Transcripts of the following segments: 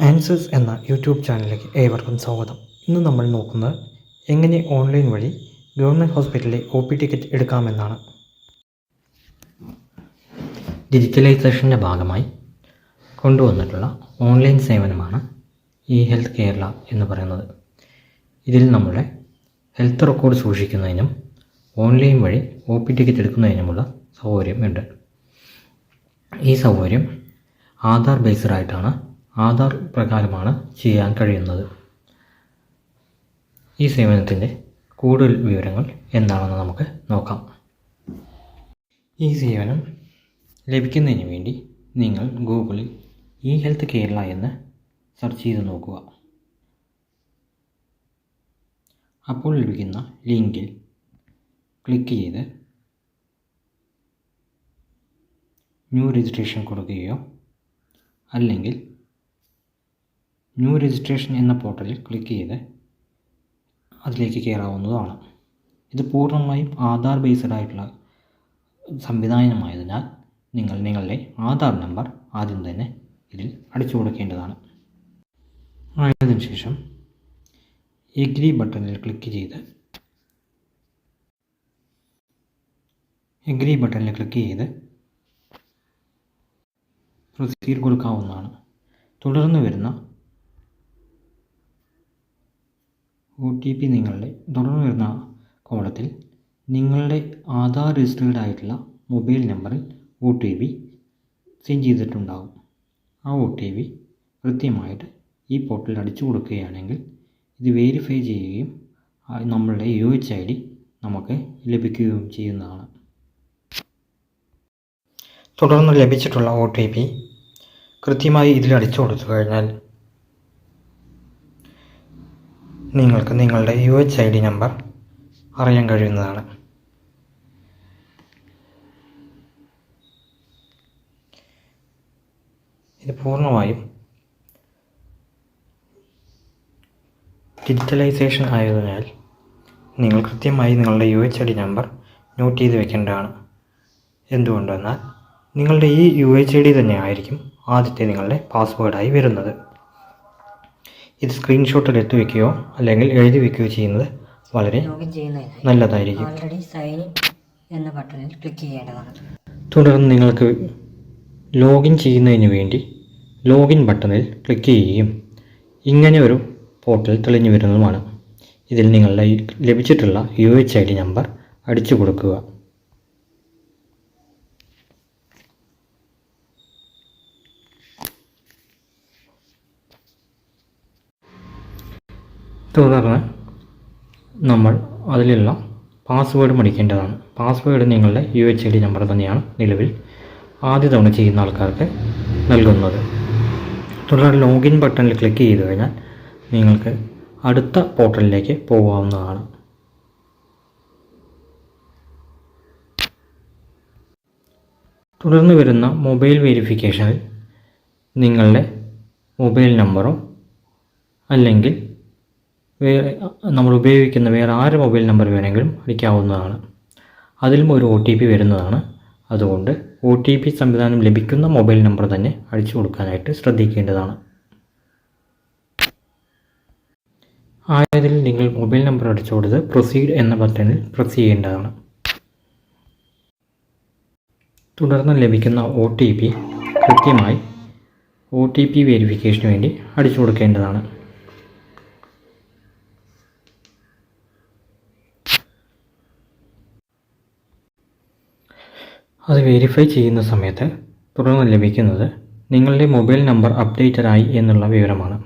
Answers എന്ന YouTube ചാനലിലേക്ക് ഏവർക്കും സ്വാഗതം. ഇന്ന് നമ്മൾ നോക്കുന്നത് എങ്ങനെ ഓൺലൈൻ വഴി ഗവൺമെന്റ് ഹോസ്പിറ്റലിലെ ഒ പി ടിക്കറ്റ് എടുക്കാമെന്നാണ്. ഡിജിറ്റലൈസേഷന്റെ ഭാഗമായി കൊണ്ടുവന്നിട്ടുള്ള ഓൺലൈൻ സേവനമാണ് ഇ ഹെൽത്ത് കേരള എന്ന് പറയുന്നത്. ഇതിൽ നമ്മുടെ ഹെൽത്ത് റെക്കോർഡ് സൂക്ഷിക്കുന്നതിനും ഓൺലൈൻ വഴി ഒ പി ടിക്കറ്റ് എടുക്കുന്നതിനുമുള്ള സൗകര്യമുണ്ട്. ഈ സൗകര്യം ആധാർ ബേസ്ഡ് ആയിട്ടാണ് ആധാർ പ്രകാരമാണ് ചെയ്യാൻ കഴിയുന്നത്. ഈ സേവനത്തിന്റെ കൂടുതൽ വിവരങ്ങൾ എന്താണെന്ന് നമുക്ക് നോക്കാം. ഈ സേവനം ലഭിക്കുന്നതിന് വേണ്ടി നിങ്ങൾ ഗൂഗിളിൽ ഇ ഹെൽത്ത് കേരള എന്ന് സെർച്ച് ചെയ്ത് നോക്കുക. അപ്പോൾ ലഭിക്കുന്ന ലിങ്കിൽ ക്ലിക്ക് ചെയ്ത് ന്യൂ രജിസ്ട്രേഷൻ കൊടുക്കുകയോ അല്ലെങ്കിൽ ന്യൂ രജിസ്ട്രേഷൻ എന്ന പോർട്ടലിൽ ക്ലിക്ക് ചെയ്ത് അതിലേക്ക് കയറാവുന്നതാണ്. ഇത് പൂർണമായും ആധാർ ബേസ്ഡ് ആയിട്ടുള്ള സംവിധാനമായതിനാൽ നിങ്ങൾ നിങ്ങളുടെ ആധാർ നമ്പർ ആദ്യം തന്നെ ഇതിൽ അടിച്ചു കൊടുക്കേണ്ടതാണ്. ആയതിനു ശേഷം എഗ്രി ബട്ടണിൽ ക്ലിക്ക് ചെയ്ത് എഗ്രി ബട്ടണിൽ ക്ലിക്ക് ചെയ്ത് പ്രൊസീഡ് കൊടുക്കാവുന്നതാണ്. തുടർന്ന് വരുന്ന ഒ ടി പി നിങ്ങളുടെ തുടർന്ന് വരുന്ന കോളത്തിൽ നിങ്ങളുടെ ആധാർ രജിസ്റ്റേർഡ് ആയിട്ടുള്ള മൊബൈൽ നമ്പറിൽ ഒ ടി പി സെൻഡ് ചെയ്തിട്ടുണ്ടാകും. ആ ഒ ടി പി കൃത്യമായിട്ട് ഈ പോർട്ടലിൽ അടിച്ചു കൊടുക്കുകയാണെങ്കിൽ ഇത് വെരിഫൈ ചെയ്യുകയും നമ്മളുടെ യു എച്ച് ഐ ഡി നമുക്ക് ലഭിക്കുകയും ചെയ്യുന്നതാണ്. തുടർന്ന് ലഭിച്ചിട്ടുള്ള ഒ ടി പി കൃത്യമായി ഇതിൽ അടിച്ചു കൊടുത്തു കഴിഞ്ഞാൽ നിങ്ങൾക്ക് നിങ്ങളുടെ U H I D number അറിയാൻ കഴിയുന്നതാണ്. ഇത് പൂർണമായും ഡിജിറ്റലൈസേഷൻ ആയതിനാൽ നിങ്ങൾ കൃത്യമായി നിങ്ങളുടെ U H I D number note ചെയ്ത് വെക്കേണ്ടതാണ്. എന്തുകൊണ്ടെന്നാൽ നിങ്ങളുടെ ഈ യു എച്ച് ഐ ഡി തന്നെ ആയിരിക്കും ആദ്യത്തെ നിങ്ങളുടെ പാസ്വേഡായി വരുന്നത്. ഇത് സ്ക്രീൻഷോട്ടിൽ എടുത്തു വെക്കുകയോ അല്ലെങ്കിൽ എഴുതി വെക്കുകയോ ചെയ്യുന്നത് വളരെ നല്ലതായിരിക്കും. ഓൾറെഡി സൈൻ എന്ന ബട്ടണിൽ ക്ലിക്ക് ചെയ്യേണ്ടതാണ്. തുടർന്ന് നിങ്ങൾക്ക് ലോഗിൻ ചെയ്യുന്നതിന് വേണ്ടി ലോഗിൻ ബട്ടണിൽ ക്ലിക്ക് ചെയ്യുകയും ഇങ്ങനെ ഒരു പോർട്ടൽ തെളിഞ്ഞു വരുന്നതുമാണ്. ഇതിൽ നിങ്ങളുടെ ലഭിച്ചിട്ടുള്ള U H I D number അടിച്ചു കൊടുക്കുക. തുടർന്ന് നമ്മൾ അതിലുള്ള പാസ്വേഡ് അടിക്കേണ്ടതാണ് പാസ്വേഡ് നിങ്ങളുടെ U H I D number തന്നെയാണ് നിലവിൽ ആദ്യ തവണ ചെയ്യുന്ന ആൾക്കാർക്ക് നൽകുന്നത്. തുടർന്ന് ലോഗിൻ ബട്ടണിൽ ക്ലിക്ക് ചെയ്ത് കഴിഞ്ഞാൽ നിങ്ങൾക്ക് അടുത്ത പോർട്ടലിലേക്ക് പോകാവുന്നതാണ്. തുടർന്ന് വരുന്ന മൊബൈൽ വെരിഫിക്കേഷനിൽ നിങ്ങളുടെ മൊബൈൽ നമ്പറോ അല്ലെങ്കിൽ വേറെ നമ്മൾ ഉപയോഗിക്കുന്ന വേറെ ആര് മൊബൈൽ നമ്പർ വേണമെങ്കിലും അടിക്കാവുന്നതാണ്. അതിലും ഒരു ഒ ടി പി വരുന്നതാണ്. അതുകൊണ്ട് ഒ ടി പി സംവിധാനം ലഭിക്കുന്ന മൊബൈൽ നമ്പർ തന്നെ അടിച്ചു കൊടുക്കാനായിട്ട് ശ്രദ്ധിക്കേണ്ടതാണ്. ആയതിൽ നിങ്ങൾ മൊബൈൽ നമ്പർ അടിച്ചു കൊടുത്ത് പ്രൊസീഡ് എന്ന ബട്ടണിൽ പ്രസ് ചെയ്യേണ്ടതാണ്. തുടർന്ന് ലഭിക്കുന്ന ഒ ടി പി കൃത്യമായി ഒ ടി പി വെരിഫിക്കേഷന് വേണ്ടി അടിച്ചു കൊടുക്കേണ്ടതാണ്. അത് വെരിഫൈ ചെയ്യുന്ന സമയത്ത് തുടർന്ന് ലഭിക്കുന്നത് നിങ്ങളുടെ മൊബൈൽ നമ്പർ അപ്ഡേറ്റഡ് ആയി എന്നുള്ള വിവരമാണ്.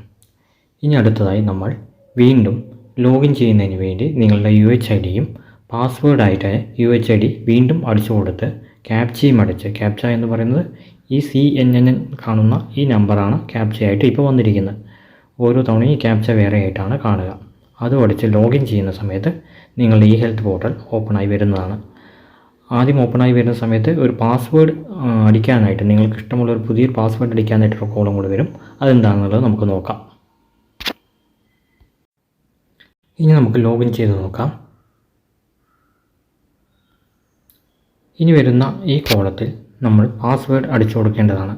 ഇനി അടുത്തതായി നമ്മൾ വീണ്ടും ലോഗിൻ ചെയ്യുന്നതിന് വേണ്ടി നിങ്ങളുടെ യു എച്ച് ഐ ഡിയും പാസ്വേഡായിട്ട് യു എച്ച് ഐ ഡി വീണ്ടും അടിച്ചു കൊടുത്ത് ക്യാപ്ചയും അടിച്ച് ക്യാപ്ച എന്ന് പറയുന്നത് ഈ സി എൻ എൻ എൻ കാണുന്ന ഈ നമ്പറാണ് ക്യാപ്ചയായിട്ട് ഇപ്പോൾ വന്നിരിക്കുന്നത്. ഓരോ തവണയും ഈ ക്യാപ്ച വേറെ ആയിട്ടാണ് കാണുക. അതും അടിച്ച് ലോഗിൻ ചെയ്യുന്ന സമയത്ത് നിങ്ങളുടെ ഈ ഹെൽത്ത് പോർട്ടൽ ഓപ്പണായി വരുന്നതാണ്. ആദ്യം ഓപ്പണായി വരുന്ന സമയത്ത് ഒരു പാസ്വേഡ് അടിക്കാനായിട്ട് നിങ്ങൾക്ക് ഇഷ്ടമുള്ള ഒരു പുതിയൊരു പാസ്വേഡ് അടിക്കാനായിട്ടൊരു കോളം കൂടെ വരും. അതെന്താണെന്നുള്ളത് നമുക്ക് നോക്കാം. ഇനി നമുക്ക് ലോഗിൻ ചെയ്ത് നോക്കാം. ഇനി വരുന്ന ഈ കോളത്തിൽ നമ്മൾ പാസ്വേഡ് അടിച്ചു കൊടുക്കേണ്ടതാണ്.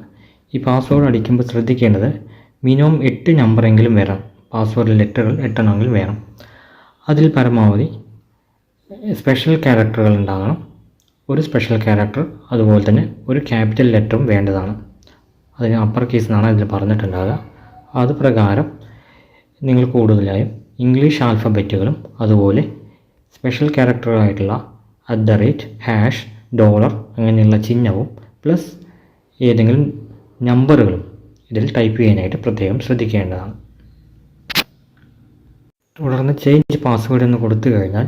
ഈ പാസ്വേഡ് അടിക്കുമ്പോൾ ശ്രദ്ധിക്കേണ്ടത് മിനിമം എട്ട് നമ്പറെങ്കിലും വരണം പാസ്വേഡ് ലെറ്ററുകൾ എട്ടെണ്ണമെങ്കിലും വേണം. അതിൽ പരമാവധി സ്പെഷ്യൽ ക്യാരക്ടറുകൾ ഉണ്ടാകണം. ഒരു സ്പെഷ്യൽ ക്യാരക്ടർ അതുപോലെ തന്നെ ഒരു ക്യാപിറ്റൽ ലെറ്ററും വേണ്ടതാണ്. അതിന് അപ്പർ കേസ് എന്നാണ് ഇതിൽ പറഞ്ഞിട്ടുണ്ടാകുക അത് പ്രകാരം നിങ്ങൾ കൂടുതലായും ഇംഗ്ലീഷ് ആൽഫബറ്റുകളും അതുപോലെ special ക്യാരക്ടറായിട്ടുള്ള at the rate hash dollar അങ്ങനെയുള്ള ചിഹ്നവും പ്ലസ് ഏതെങ്കിലും നമ്പറുകളും ഇതിൽ ടൈപ്പ് ചെയ്യാനായിട്ട് പ്രത്യേകം ശ്രദ്ധിക്കേണ്ടതാണ്. തുടർന്ന് ചേഞ്ച് പാസ്വേഡ് എന്ന് കൊടുത്തു കഴിഞ്ഞാൽ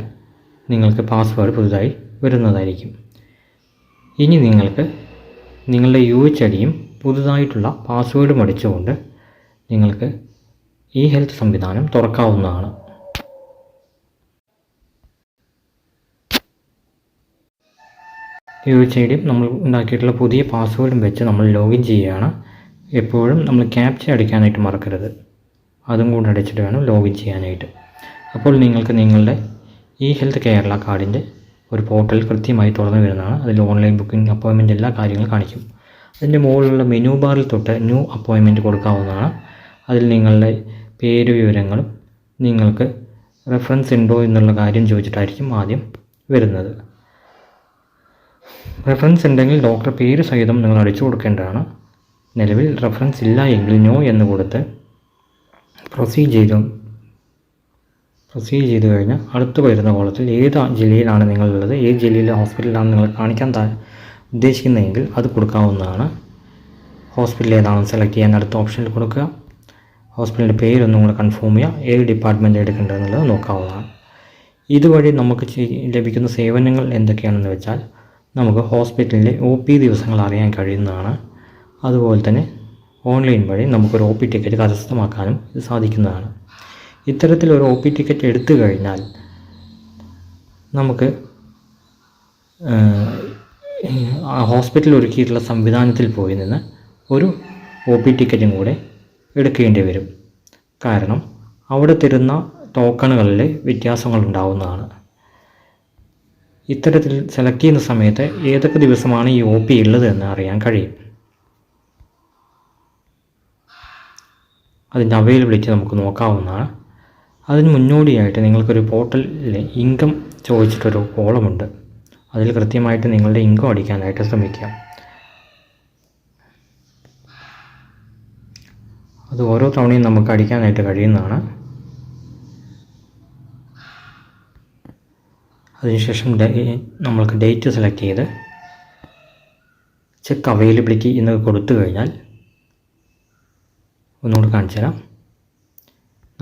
നിങ്ങൾക്ക് പാസ്വേഡ് പുതുതായി വരുന്നതായിരിക്കും. ഇനി നിങ്ങൾക്ക് നിങ്ങളുടെ യു എച്ച് ഐ പുതുതായിട്ടുള്ള പാസ്വേഡും അടിച്ചുകൊണ്ട് നിങ്ങൾക്ക് ഈ ഹെൽത്ത് സംവിധാനം തുറക്കാവുന്നതാണ്. യു എച്ച് ഐ ഡിയും നമ്മൾ ഉണ്ടാക്കിയിട്ടുള്ള പുതിയ പാസ്വേഡും വെച്ച് നമ്മൾ ലോഗിൻ ചെയ്യുകയാണ്. എപ്പോഴും നമ്മൾ ക്യാപ്ച അടിക്കാനായിട്ട് മറക്കരുത്. അതും കൂടെ അടിച്ചിട്ട് വേണം ലോഗിൻ ചെയ്യാനായിട്ട്. അപ്പോൾ നിങ്ങൾക്ക് നിങ്ങളുടെ ഈ ഹെൽത്ത് കേരള കാർഡിന്റെ ഒരു പോർട്ടൽ കൃത്യമായി തുറന്നു വരുന്നതാണ്. അതിൽ ഓൺലൈൻ ബുക്കിംഗ് അപ്പോയിൻമെന്റ് എല്ലാ കാര്യങ്ങളും കാണിക്കും. അതിന്റെ മുകളിലുള്ള മെനു ബാറിൽ തൊട്ട് ന്യൂ അപ്പോയിൻമെന്റ് കൊടുക്കാവുന്നതാണ്. അതിൽ നിങ്ങളുടെ പേര് വിവരങ്ങളും നിങ്ങൾക്ക് റെഫറൻസ് ഉണ്ടോ എന്നുള്ള കാര്യം ചോദിച്ചിട്ടായിരിക്കും ആദ്യം വരുന്നത്. റെഫറൻസ് ഉണ്ടെങ്കിൽ ഡോക്ടർ പേര് സഹിതം നിങ്ങൾ അടിച്ചു കൊടുക്കേണ്ടതാണ്. നിലവിൽ റെഫറൻസ് ഇല്ല എങ്കിൽ നോ എന്ന് കൊടുത്ത് പ്രൊസീജിയറും പ്രൊസീഡ് ചെയ്ത് കഴിഞ്ഞാൽ അടുത്ത് വരുന്ന കോളത്തിൽ ഏത് ജില്ലയിലാണ് നിങ്ങളുള്ളത് ഏത് ജില്ലയിലെ ഹോസ്പിറ്റലിലാണ് നിങ്ങൾ കാണിക്കാൻ ഉദ്ദേശിക്കുന്നതെങ്കിൽ അത് കൊടുക്കാവുന്നതാണ്. ഹോസ്പിറ്റൽ ഏതാണെന്ന് സെലക്ട് ചെയ്യാൻ അടുത്ത ഓപ്ഷനിൽ കൊടുക്കുക. ഹോസ്പിറ്റലിന്റെ പേരൊന്നും കൂടെ കൺഫേം ചെയ്യുക. ഏത് ഡിപ്പാർട്ട്മെന്റ് എടുക്കേണ്ടതെന്നുള്ളത് നോക്കാവുന്നതാണ്. ഇതുവഴി നമുക്ക് ലഭിക്കുന്ന സേവനങ്ങൾ എന്തൊക്കെയാണെന്ന് വെച്ചാൽ നമുക്ക് ഹോസ്പിറ്റലിലെ ഒ പി ദിവസങ്ങൾ അറിയാൻ കഴിയുന്നതാണ്. അതുപോലെ തന്നെ ഓൺലൈൻ വഴി നമുക്കൊരു ഒ പി ടിക്കറ്റ് കരസ്ഥമാക്കാനും ഇത് സാധിക്കുന്നതാണ്. ഇത്തരത്തിലൊരു ഒ പി ടിക്കറ്റ് എടുത്തു കഴിഞ്ഞാൽ നമുക്ക് ഹോസ്പിറ്റൽ ഒരുക്കിയിട്ടുള്ള സംവിധാനത്തിൽ പോയി നിന്ന് ഒരു ഒ പി ടിക്കറ്റും കൂടെ എടുക്കേണ്ടി വരും. കാരണം അവിടെ തരുന്ന ടോക്കണുകളിൽ വ്യത്യാസങ്ങൾ ഉണ്ടാവുന്നതാണ്. ഇത്തരത്തിൽ സെലക്ട് ചെയ്യുന്ന സമയത്ത് ഏതൊക്കെ ദിവസമാണ് ഈ ഒ പി ഉള്ളത് എന്ന് അറിയാൻ കഴിയും. അതിന്റെ അവൈലബിലിറ്റി നമുക്ക് നോക്കാവുന്നതാണ്. അതിന് മുന്നോടിയായിട്ട് നിങ്ങൾക്കൊരു പോർട്ടലിൽ ഇൻകം ചോദിച്ചിട്ടൊരു കോളമുണ്ട്. അതിൽ കൃത്യമായിട്ട് നിങ്ങളുടെ ഇൻകം അടിക്കാനായിട്ട് ശ്രമിക്കുക അത് ഓരോ തവണയും നമുക്ക് അടിക്കാനായിട്ട് കഴിയുന്നതാണ്. അതിനുശേഷം നമ്മൾക്ക് ഡേറ്റ് സെലക്ട് ചെയ്ത് ചെക്ക് അവൈലബിലിറ്റി എന്ന് കൊടുത്തു കഴിഞ്ഞാൽ ഒന്നുകൂടി കാണിച്ചു തരാം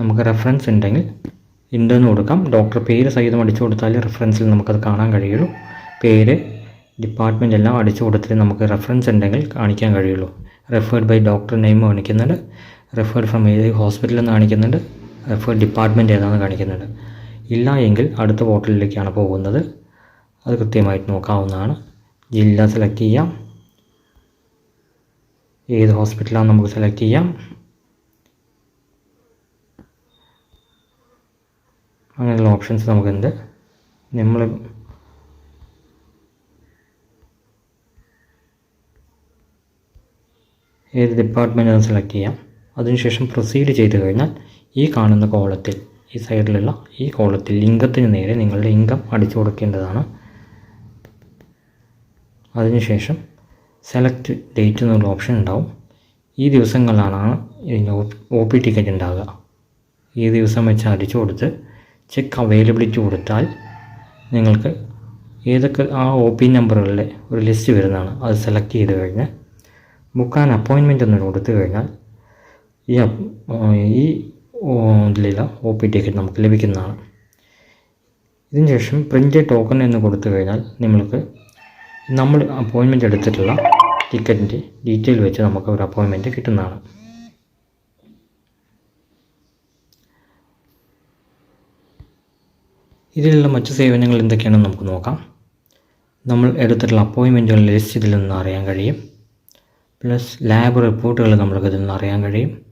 നമുക്ക് റെഫറൻസ് ഉണ്ടെങ്കിൽ ഉണ്ടെന്ന് കൊടുക്കാം. ഡോക്ടർ പേര് സഹിതം അടിച്ചു കൊടുത്താൽ റെഫറൻസിൽ നമുക്കത് കാണാൻ കഴിയുള്ളൂ. പേര് ഡിപ്പാർട്ട്മെന്റ് എല്ലാം അടിച്ചു കൊടുത്തിട്ട് നമുക്ക് റെഫറൻസ് ഉണ്ടെങ്കിൽ കാണിക്കാൻ കഴിയുള്ളൂ. റെഫേർഡ് ബൈ ഡോക്ടർ നെയിം കാണിക്കുന്നുണ്ട്. റെഫേർഡ് ഫ്രം ഏത് ഹോസ്പിറ്റലിൽ നിന്ന് കാണിക്കുന്നുണ്ട്. റെഫേർഡ് ഡിപ്പാർട്ട്മെന്റ് ഏതാണെന്ന് കാണിക്കുന്നുണ്ട്. ഇല്ല എങ്കിൽ അടുത്ത പോർട്ടലിലേക്കാണ് പോകുന്നത്. അത് കൃത്യമായിട്ട് നോക്കാവുന്നതാണ്. ജില്ല സെലക്ട് ചെയ്യാം. ഏത് ഹോസ്പിറ്റലാണ് നമുക്ക് സെലക്ട് ചെയ്യാം അങ്ങനെയുള്ള ഓപ്ഷൻസ് നമുക്കുണ്ട്. നമ്മൾ ഏത് ഡിപ്പാർട്ട്മെന്റ് ആണ് സെലക്ട് ചെയ്യാം. അതിനുശേഷം പ്രൊസീഡ് ചെയ്ത് കഴിഞ്ഞാൽ ഈ കാണുന്ന കോളത്തിൽ ഈ സൈഡിലുള്ള ഈ കോളത്തിൽ ലിംഗത്തിന് നേരെ നിങ്ങളുടെ ഇൻകം അടിച്ചു കൊടുക്കേണ്ടതാണ്. അതിനുശേഷം സെലക്ട് ഡേറ്റ് എന്നുള്ള ഓപ്ഷൻ ഉണ്ടാവും. ഈ ദിവസങ്ങളിലാണ് ഇതിന്റെ ഒ പി ടിക്കറ്റ് ഉണ്ടാകുക ഈ ദിവസം വെച്ച് അടിച്ചു കൊടുത്ത് ചെക്ക് അവൈലബിലിറ്റി കൊടുത്താൽ നിങ്ങൾക്ക് ഏതൊക്കെ ആ ഒ പി നമ്പറുകളുടെ ഒരു ലിസ്റ്റ് വരുന്നതാണ്. അത് സെലക്ട് ചെയ്ത് കഴിഞ്ഞാൽ ബുക്ക് ആൻഡ് അപ്പോയിൻമെന്റ് എന്ന് കൊടുത്തു കഴിഞ്ഞാൽ ഈ ഈ ഇതിലുള്ള ഒ പി ടിക്കറ്റ് നമുക്ക് ലഭിക്കുന്നതാണ്. ഇതിന് ശേഷം പ്രിന്റ് ടോക്കൺ എന്ന് കൊടുത്തു കഴിഞ്ഞാൽ നിങ്ങൾക്ക് നമ്മൾ അപ്പോയിൻമെന്റ് എടുത്തിട്ടുള്ള ടിക്കറ്റിന്റെ ഡീറ്റെയിൽ വെച്ച് നമുക്ക് ഒരു അപ്പോയിൻമെന്റ് കിട്ടുന്നതാണ്. ഇതിലുള്ള മറ്റു സേവനങ്ങൾ എന്തൊക്കെയാണെന്ന് നമുക്ക് നോക്കാം. നമ്മൾ എടുത്തിട്ടുള്ള അപ്പോയിൻമെന്റുകൾ ലിസ്റ്റ് ഇതിൽ നിന്ന് അറിയാൻ കഴിയും. പ്ലസ് ലാബ് റിപ്പോർട്ടുകൾ നമുക്ക് ഇതിൽ നിന്ന് അറിയാൻ കഴിയും.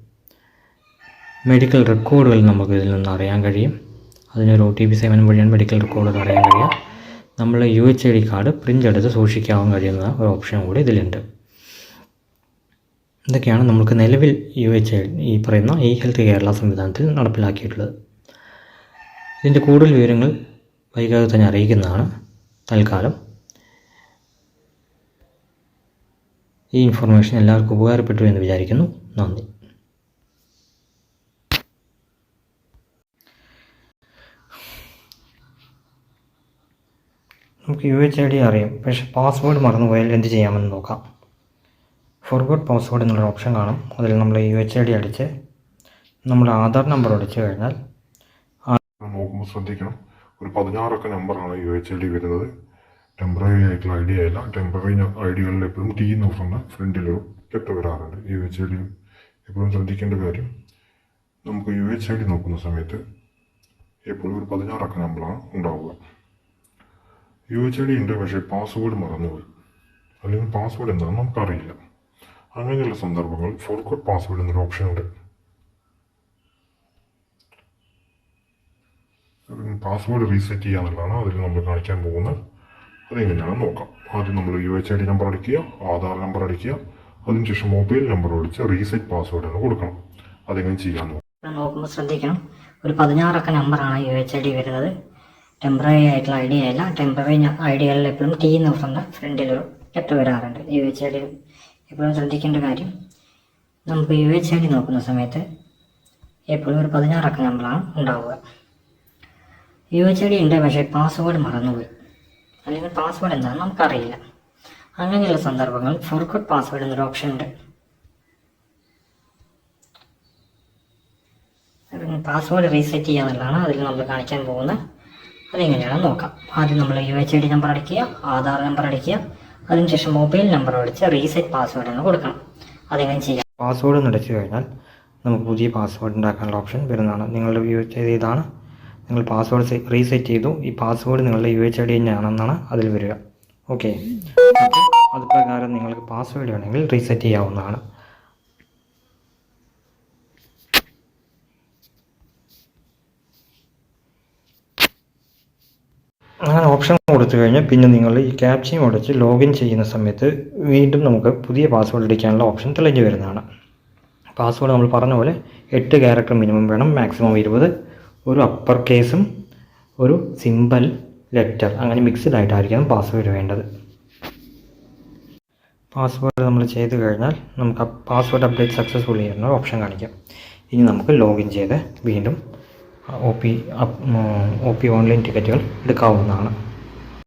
മെഡിക്കൽ റെക്കോർഡുകൾ നമുക്ക് ഇതിൽ നിന്ന് അറിയാൻ കഴിയും. അതിനൊരു ഒ ടി പി സേവനം വഴിയാണ് മെഡിക്കൽ റെക്കോർഡുകൾ അറിയാൻ കഴിയുക. നമ്മൾ U H I D card print എടുത്ത് സൂക്ഷിക്കാവാൻ കഴിയുന്ന ഒരു ഓപ്ഷൻ കൂടി ഇതിലുണ്ട്. ഇതൊക്കെയാണ് നമുക്ക് നിലവിൽ യു എച്ച് ഐ ഈ പറയുന്ന ഈ ഹെൽത്ത് കേരള സംവിധാനത്തിൽ നടപ്പിലാക്കിയിട്ടുള്ളത്. ഇതിന്റെ കൂടുതൽ വിവരങ്ങൾ വൈകാതെ തന്നെ അറിയിക്കുന്നതാണ്. തൽക്കാലം. ഈ ഇൻഫർമേഷൻ എല്ലാവർക്കും ഉപകാരപ്പെട്ടു എന്ന് വിചാരിക്കുന്നു. നന്ദി. നമുക്ക് യു എച്ച് ഐ ഡി അറിയാം. പക്ഷെ പാസ്വേഡ് മറന്നുപോയാൽ എന്ത് ചെയ്യാമെന്ന് നോക്കാം. ഫോർവേഡ് പാസ്വേഡ് എന്നുള്ളൊരു ഓപ്ഷൻ കാണും. അതിൽ നമ്മൾ യു എച്ച് ഐ ഡി അടിച്ച് നമ്മുടെ ആധാർ നമ്പർ അടിച്ചു കഴിഞ്ഞാൽ നോക്കുമ്പോൾ ശ്രദ്ധിക്കണം. ഒരു പതിനാറൊക്കെ നമ്പറാണ് യു എച്ച് എൽ ഡി വരുന്നത്. ടെമ്പററി ആയിട്ടുള്ള ഐ ഡി അല്ല. ടെമ്പററി ഐ ഡികളിൽ എപ്പോഴും ടി എന്ന് പറഞ്ഞ ഫ്രണ്ടിലൊരു ലെറ്റർ വരാറുണ്ട് യു എച്ച് എൽ ഡി എപ്പോഴും ശ്രദ്ധിക്കേണ്ട കാര്യം നമുക്ക് യു എച്ച് ഐ ഡി നോക്കുന്ന സമയത്ത് എപ്പോഴും ഒരു പതിനാറക്ക നമ്പറാണ് ഉണ്ടാവുക. യു എച്ച് ഐ ഡി ഉണ്ട് പക്ഷേ പാസ്വേഡ് മറന്നുപോയി. അല്ലെങ്കിൽ പാസ്വേഡ് എന്താണെന്ന് നമുക്കറിയില്ല. അങ്ങനെയുള്ള സന്ദർഭങ്ങൾ ഫോർഗോട്ട് പാസ്വേഡ് എന്നൊരു ഓപ്ഷൻ ഉണ്ട് പാസ്വേഡ് റീസെറ്റ് ചെയ്യുക എന്നുള്ളതാണ് അതിൽ നമ്മൾ കാണിക്കാൻ പോകുന്നത്. അതെങ്ങനെയാണെന്ന് നോക്കാം. ആദ്യം നമ്മൾ U H I D number അടിക്കുക ആധാർ നമ്പർ അടിക്കുക അതിനുശേഷം മൊബൈൽ നമ്പർ വിളിച്ച് റീസെറ്റ് പാസ്വേഡ് എന്ന് കൊടുക്കണം. അതെങ്ങനെ ചെയ്യാൻ നോക്കാം. നോക്കുമ്പോൾ ശ്രദ്ധിക്കണം. ഒരു പതിനാറക്ക നമ്പറാണ് യു എച്ച് ഐ ഡി വരുന്നത്. ടെമ്പററി ആയിട്ടുള്ള ഐ ഡി അല്ല ടെമ്പററി ഐ ഡികളിൽ എപ്പോഴും ടി എന്ന് പറഞ്ഞ ഫ്രണ്ടിലൊരു ലെറ്റർ വരാറുണ്ട്. യു എച്ച് ഐ ഡി എപ്പോഴും ശ്രദ്ധിക്കേണ്ട കാര്യം നമുക്ക് യു എച്ച് ഐ ഡി നോക്കുന്ന സമയത്ത് എപ്പോഴും ഒരു പതിനാറക്ക നമ്പറാണ് ഉണ്ടാവുക. യു എച്ച് ഡി ഉണ്ട് പക്ഷേ പാസ്വേഡ് മറന്നുപോയി. അല്ലെങ്കിൽ പാസ്വേഡ് എന്താണെന്ന് നമുക്കറിയില്ല. അങ്ങനെയുള്ള സന്ദർഭങ്ങൾ ഫോർഗോട്ട് പാസ്വേഡ് എന്നൊരു ഓപ്ഷൻ ഉണ്ട്. പാസ്വേഡ് റീസെറ്റ് ചെയ്യുക എന്നുള്ളതാണ് അതിൽ നമ്മൾ കാണിക്കാൻ പോകുന്നത് അതെങ്ങനെയാണെന്ന് നോക്കാം. ആദ്യം നമ്മൾ യു എച്ച് ഡി നമ്പർ അടിക്കുക ആധാർ നമ്പർ അടിക്കുക അതിനുശേഷം മൊബൈൽ നമ്പർ അടിച്ച് റീസെറ്റ് പാസ്വേഡ് എന്ന് കൊടുക്കണം. അതെങ്ങനെ ചെയ്യാം? പാസ്വേഡ് എന്ന് അടിച്ചു കഴിഞ്ഞാൽ നമുക്ക് പുതിയ പാസ്വേഡ് ഉണ്ടാക്കാനുള്ള ഓപ്ഷൻ വരുന്നതാണ്. നിങ്ങളുടെ യു എച്ച് ഇതാണ്. നിങ്ങൾ പാസ്വേഡ് റീസെറ്റ് ചെയ്തു. ഈ പാസ്വേഡ് നിങ്ങളുടെ യു എച്ച് ഐ ഡി തന്നെയാണെന്നാണ് അതിൽ വരിക. ഓക്കെ അത് പ്രകാരം നിങ്ങൾക്ക് പാസ്വേഡ് വേണമെങ്കിൽ റീസെറ്റ് ചെയ്യാവുന്നതാണ്. അങ്ങനെ ഓപ്ഷൻ കൊടുത്തു കഴിഞ്ഞാൽ പിന്നെ നിങ്ങൾ ഈ ക്യാപ്ചയും ഉടച്ച് ലോഗിൻ ചെയ്യുന്ന സമയത്ത് വീണ്ടും നമുക്ക് പുതിയ പാസ്വേഡ് അടിക്കാനുള്ള ഓപ്ഷൻ തെളിഞ്ഞു വരുന്നതാണ്. പാസ്വേഡ് നമ്മൾ പറഞ്ഞ പോലെ എട്ട് ക്യാരക്ടർ മിനിമം വേണം മാക്സിമം ഇരുപത്. ഒരു അപ്പർ കേസും ഒരു സിമ്പിൾ ലെറ്റർ അങ്ങനെ മിക്സ്ഡ് ആയിട്ടായിരിക്കണം പാസ്വേഡ് വേണ്ടത്. പാസ്വേഡ് നമ്മൾ ചെയ്ത് കഴിഞ്ഞാൽ നമുക്ക് പാസ്വേഡ് അപ്ഡേറ്റ് സക്സസ്ഫുള്ളി ചെയ്യുന്ന ഓപ്ഷൻ കാണിക്കാം. ഇനി നമുക്ക് ലോഗിൻ ചെയ്ത് വീണ്ടും O P O P online ടിക്കറ്റുകൾ എടുക്കാവുന്നതാണ്.